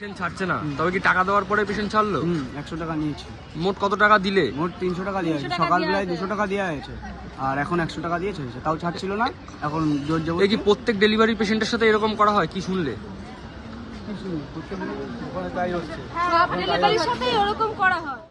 Patient ছাড়ছে না। তবে কি টাকা দেওয়ার পরে পেশেন্ট ছাড়লো? হুম একশো টাকা নিয়েছে। মোট কত টাকা দিলে? মোট তিনশো টাকা দিয়ে সকালবেলায় দুশো টাকা দেওয়া হয়েছে। আর এখন একশো টাকা দিয়ে চলেছে তাও ছাড়ছিল না। এখন জোর জবর দেখি কি প্রত্যেক ডেলিভারি পেশেন্টের সাথে এরকম করা হয়? কি শুনলে? তাই হচ্ছে সব ডেলিভারির সাথে এরকম করা হয়।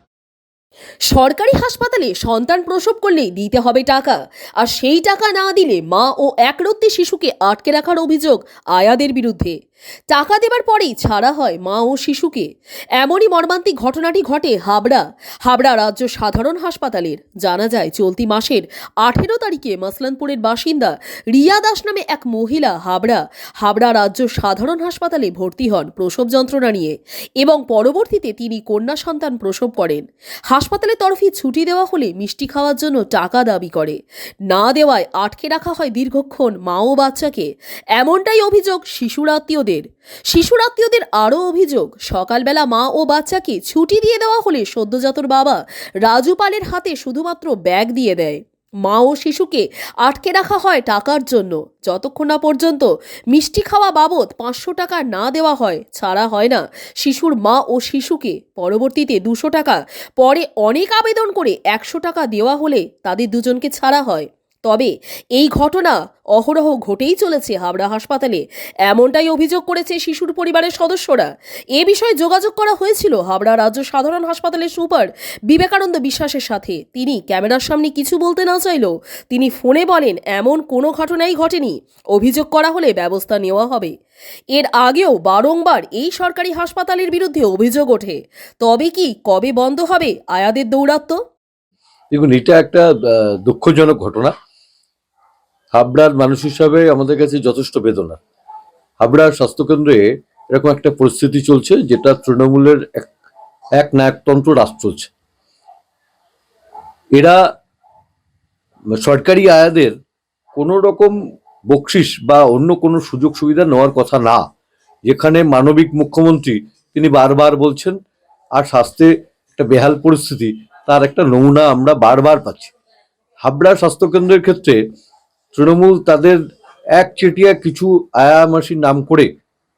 সরকারি হাসপাতালে সন্তান প্রসব করলেই দিতে হবে টাকা। আর সেই টাকা না দিলে মা ও একরত্তি শিশুকে আটকে রাখার অভিযোগ আয়াদের বিরুদ্ধে। টাকা দেবার পরেই ছাড়া হয় মা ও শিশুকে। এমনই মর্মান্তিক ঘটনাটি ঘটে হাবড়া। হাবড়া রাজ্য সাধারণ হাসপাতালের। জানা যায়, চলতি মাসের আঠেরো তারিখে মাসলানপুরের বাসিন্দা রিয়া দাস নামে এক মহিলা হাবড়া হাবড়া রাজ্য সাধারণ হাসপাতালে ভর্তি হন প্রসব যন্ত্রণা নিয়ে এবং পরবর্তীতে তিনি কন্যা সন্তান প্রসব করেন। হাসপাতালের তরফে ছুটি দেওয়া হলে মিষ্টি খাওয়ার জন্য টাকা দাবি করে। না দেওয়ায় আটকে রাখা হয় দীর্ঘক্ষণ মা ও বাচ্চাকে। এমনটাই অভিযোগ শিশুর আত্মীয়দের শিশুর আত্মীয়দের আরও অভিযোগ, সকালবেলা মা ও বাচ্চাকে ছুটি দিয়ে দেওয়া হলে সদ্যজাতর বাবা রাজু পালের হাতে শুধুমাত্র ব্যাগ দিয়ে দেয়। মা ও শিশুকে আটকে রাখা হয় টাকার জন্য। যতক্ষণ না পর্যন্ত মিষ্টি খাওয়া বাবদ পাঁচশো টাকা না দেওয়া হয়, ছাড়া হয় না। শিশুর মা ও শিশুকে পরবর্তীতে দুশো টাকা, পরে অনেক আবেদন করে একশো টাকা দেওয়া হলে তাদের দুজনকে ছাড়া হয়। তবে এই ঘটনা অহরহ ঘটেই চলেছে হাবড়া হাসপাতালে। এমনটাই অভিযোগ করেছে শিশুর পরিবারের সদস্যরা। এ বিষয়ে যোগাযোগ করা হয়েছিল হাবড়া রাজ্য সাধারণ হাসপাতালের সুপার বিবেকানন্দ বিশ্বাসের সাথে। তিনি ক্যামেরার সামনে কিছু বলতে না চাইলেও তিনি ফোনে বলেন, এমন কোনো ঘটনাই ঘটেনি। অভিযোগ করা হলে ব্যবস্থা নেওয়া হবে। এর আগেও বারংবার এই সরকারি হাসপাতালের বিরুদ্ধে অভিযোগ ওঠে। তবে কি কবে বন্ধ হবে আয়াদের দৌরাত্ম্য? দেখুন, এটা একটা দুঃখজনক ঘটনা। হাবড়ার মানুষ হিসাবে আমাদের কাছে যথেষ্ট বেদনা। হাবড়ার স্বাস্থ্যকেন্দ্রে এরকম একটা পরিস্থিতি চলছে যেটা তৃণমূলের এক এক নায়কতন্ত্র রাজ চলছে। এরা সরকারি আয়াদের কোনো রকম বকশিস বা অন্য কোনো সুযোগ সুবিধা নেওয়ার কথা না, যেখানে মানবিক মুখ্যমন্ত্রী তিনি বারবার বলছেন, আর স্বাস্থ্যে একটা বেহাল পরিস্থিতি, তার একটা নমুনা আমরা বারবার পাচ্ছি। হাবড়া স্বাস্থ্যকেন্দ্রের ক্ষেত্রে তৃণমূল তাদের এক চেটিয়া কিছু আয়ামাসির নাম করে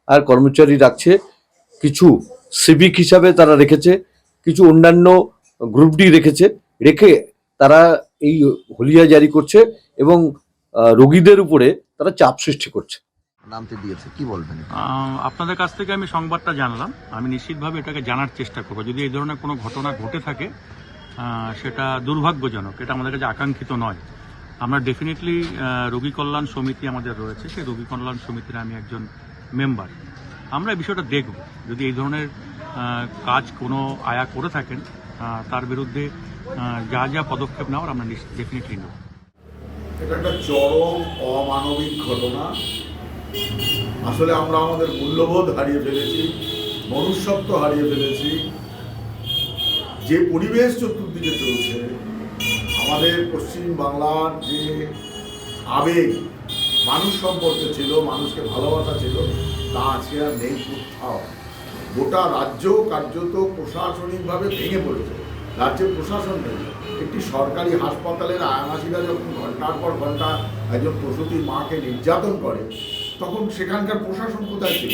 আর কর্মচারী রাখছে কিছু সিভিক হিসাবে তারা রেখেছে কিছু অন্যান্য গ্রুপ ডি রেখেছে রেখে তারা এই হলিয়া জারি করছে এবং রোগীদের উপরে তারা চাপ সৃষ্টি করছে। নামতে দিয়েছে কি বলবেন আপনাদের কাছ থেকে আমি সংবাদটা জানলাম। আমি নিশ্চিতভাবে এটাকে জানার চেষ্টা করব। যদি এই ধরনের কোনো ঘটনা ঘটে থাকে সেটা দুর্ভাগ্যজনক এটা আমাদের কাছে আকাঙ্ক্ষিত নয়। আমরা ডেফিনেটলি রোগী কল্যাণ সমিতি আমাদের রয়েছে। সেই রোগী কল্যাণ সমিতির আমি একজন মেম্বার আমরা এই বিষয়টা দেখব। যদি এই ধরনের কাজ কোনো আয়া করে থাকেন তার বিরুদ্ধে যা যা পদক্ষেপ নেওয়ার আমরা ডেফিনেটলি নেব। এটা একটা চরম অমানবিক ঘটনা। আসলে আমরা আমাদের মূল্যবোধ হারিয়ে ফেলেছি, মনুষ্যত্ব হারিয়ে ফেলেছি। যে পরিবেশ চতুর্দিকে চলছে আমাদের পশ্চিম বাংলার যে আবেগ, মানুষ সম্পর্কে ছিল, মানুষকে ভালোবাসা ছিল, তা আজকে আর নেই কোথাও। গোটা রাজ্য কার্যত প্রশাসনিকভাবে ভেঙে পড়েছে। রাজ্যের প্রশাসন নেই। একটি সরকারি হাসপাতালের আয়ামাসিরা যখন ঘণ্টার পর ঘণ্টা একজন প্রসূতি মাকে নির্যাতন করে, তখন সেখানকার প্রশাসন কোথায় ছিল?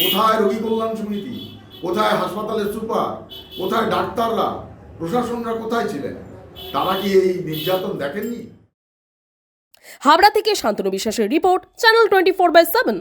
কোথায় রোগী কল্যাণ সমিতি? কোথায় হাসপাতালের সুপার? কোথায় ডাক্তাররা? প্রশাসনরা কোথায় ছিলেন? তারা কি এই নির্যাতন দেখেননি? হাবড়া থেকে শান্তনু বিশ্বাসের report, channel twenty four by seven.